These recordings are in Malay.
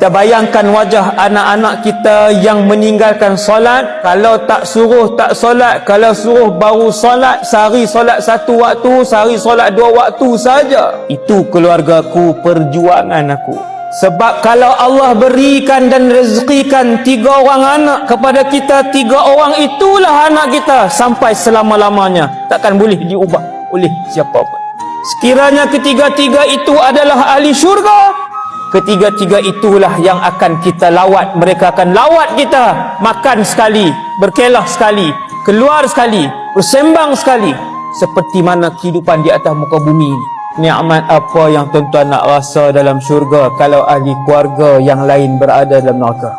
Kita bayangkan wajah anak-anak kita yang meninggalkan solat. Kalau tak suruh tak solat. Kalau suruh baru solat. Sehari solat satu waktu. Sehari solat dua waktu saja. Itu keluargaku, perjuangan aku. Sebab kalau Allah berikan dan rezekikan tiga orang anak kepada kita, tiga orang itulah anak kita sampai selama-lamanya. Takkan boleh diubah oleh siapa pun. Sekiranya ketiga-tiga itu adalah ahli syurga, ketiga-tiga itulah yang akan kita lawat. Mereka akan lawat kita. Makan sekali, berkelah sekali, keluar sekali, bersembang sekali. Seperti mana kehidupan di atas muka bumi ini. Nikmat apa yang tuan-tuan nak rasa dalam syurga kalau ahli keluarga yang lain berada dalam neraka?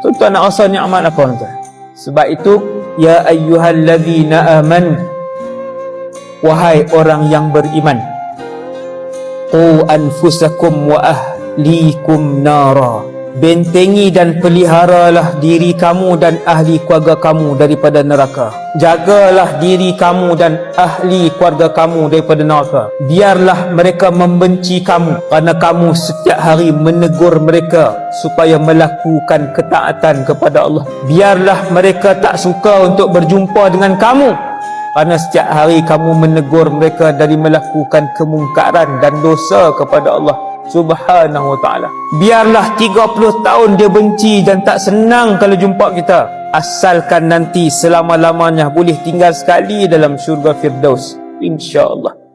Tuan-tuan nak rasa nikmat apa tuan? Sebab itu, Ya ayyuhalladzina amanu Wahai orang yang beriman Qu anfusakum wa ahlikum nara. Bentengi dan peliharalah diri kamu dan ahli keluarga kamu daripada neraka. Jagalah diri kamu dan ahli keluarga kamu daripada neraka. Biarlah mereka membenci kamu Kerana kamu setiap hari menegur mereka Supaya melakukan ketaatan kepada Allah. Biarlah mereka tak suka untuk berjumpa dengan kamu kerana setiap hari kamu menegur mereka dari melakukan kemungkaran dan dosa kepada Allah Subhanahu wa taala. Biarlah 30 tahun dia benci dan tak senang kalau jumpa kita. Asalkan nanti selama-lamanya boleh tinggal sekali dalam syurga Firdaus. Insya-Allah.